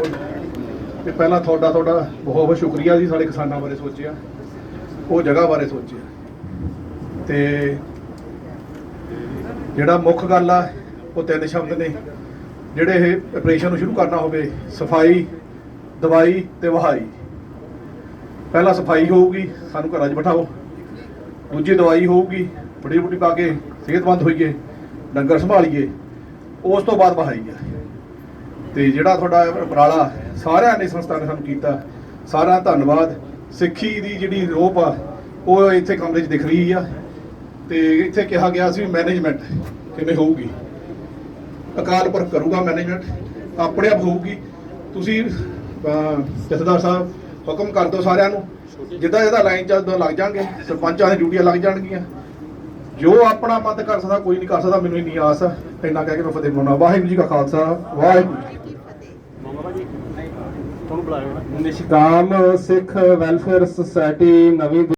ਕੋਲ ਤੇ ਪਹਿਲਾਂ ਤੁਹਾਡਾ ਤੁਹਾਡਾ ਬਹੁਤ ਬਹੁਤ ਸ਼ੁਕਰੀਆ ਜੀ ਸਾਡੇ ਕਿਸਾਨਾਂ ਬਾਰੇ ਸੋਚਿਆ, ਉਹ ਜਗ੍ਹਾ ਬਾਰੇ ਸੋਚਿਆ। ਤੇ ਜਿਹੜਾ ਮੁੱਖ ਗੱਲ ਆ, ਉਹ ਤਿੰਨ ਸ਼ਬਦ ਨੇ। ਜਿਹੜੇ ਇਹ ਆਪਰੇਸ਼ਨ ਨੂੰ ਸ਼ੁਰੂ ਕਰਨਾ ਹੋਵੇ, ਸਫ਼ਾਈ, ਦਵਾਈ ਤੇ ਵਹਾਈ। ਪਹਿਲਾਂ ਸਫ਼ਾਈ ਹੋਊਗੀ, ਸਾਨੂੰ ਘਰਾਂ 'ਚ ਬਿਠਾਓ। ਦੂਜੀ ਦਵਾਈ ਹੋਊਗੀ ਬੜੀ ਬੁੱਢੀ ਪਾ ਕੇ ਸਿਹਤਮੰਦ ਹੋਈਏ, ਡੰਗਰ ਸੰਭਾਲੀਏ, ਉਸ ਤੋਂ ਬਾਅਦ ਵਹਾਈ ਆ। ਤੇ ਜਿਹੜਾ ਤੁਹਾਡਾ ਉਪਰਾਲਾ ਸਾਰਿਆਂ ਨੇ ਸੰਸਥਾ ਨੇ ਸਾਨੂੰ ਕੀਤਾ। ਸਾਰਾ ਧੰਨਵਾਦ। ਸਿੱਖੀ ਦੀ ਜਿਹੜੀ ਰੋਪ ਆ, ਉਹ ਇੱਥੇ ਕਮਰੇ 'ਚ ਦਿਖ ਰਹੀ ਆ। ਤੇ ਇੱਥੇ ਕਿਹਾ ਗਿਆ ਸੀ ਮੈਨੇਜਮੈਂਟ ਕਿਵੇਂ ਹੋਊਗੀ। ਅਕਾਲ ਪੁਰਖ ਕਰੂਗਾ ਮੈਨੇਜਮੈਂਟ ਆਪਣੇ ਆਪ ਹੋਊਗੀ। ਤੁਸੀਂ ਜਥੇਦਾਰ ਸਾਹਿਬ, ਹੁਕਮ ਕਰ ਦਿਓ ਸਾਰਿਆਂ ਨੂੰ। ਜਿੱਦਾਂ ਜਿੱਦਾਂ ਲਾਈਨ ਚ ਲੱਗ ਜਾਣਗੇ, ਸਰਪੰਚਾਂ ਦੀ ਡਿਊਟੀਆਂ ਲੱਗ ਜਾਣਗੀਆਂ। ਜੋ ਆਪਣਾ ਮਤ ਕਰ ਸਕਦਾ ਕੋਈ ਨਹੀਂ ਕਰ ਸਕਦਾ ਮੈਨੂੰ ਇੰਨੀ ਆਸ ਆ। ਇੰਨਾ ਕਹਿ ਕੇ ਮੈਂ ਫਤਿਹ ਬੁਲਾਉਣਾ ਵਾਹਿਗੁਰੂ ਜੀ ਕਾ ਖਾਲਸਾ ਵਾਹਿਗੁਰੂ ਜੀ ਕੀ ਫਤਿਹ। ਨਿਸ਼ਕਾਮ ਸਿੱਖ ਵੈਲਫੇਅਰ ਸੁਸਾਇਟੀ ਨਵੀਂ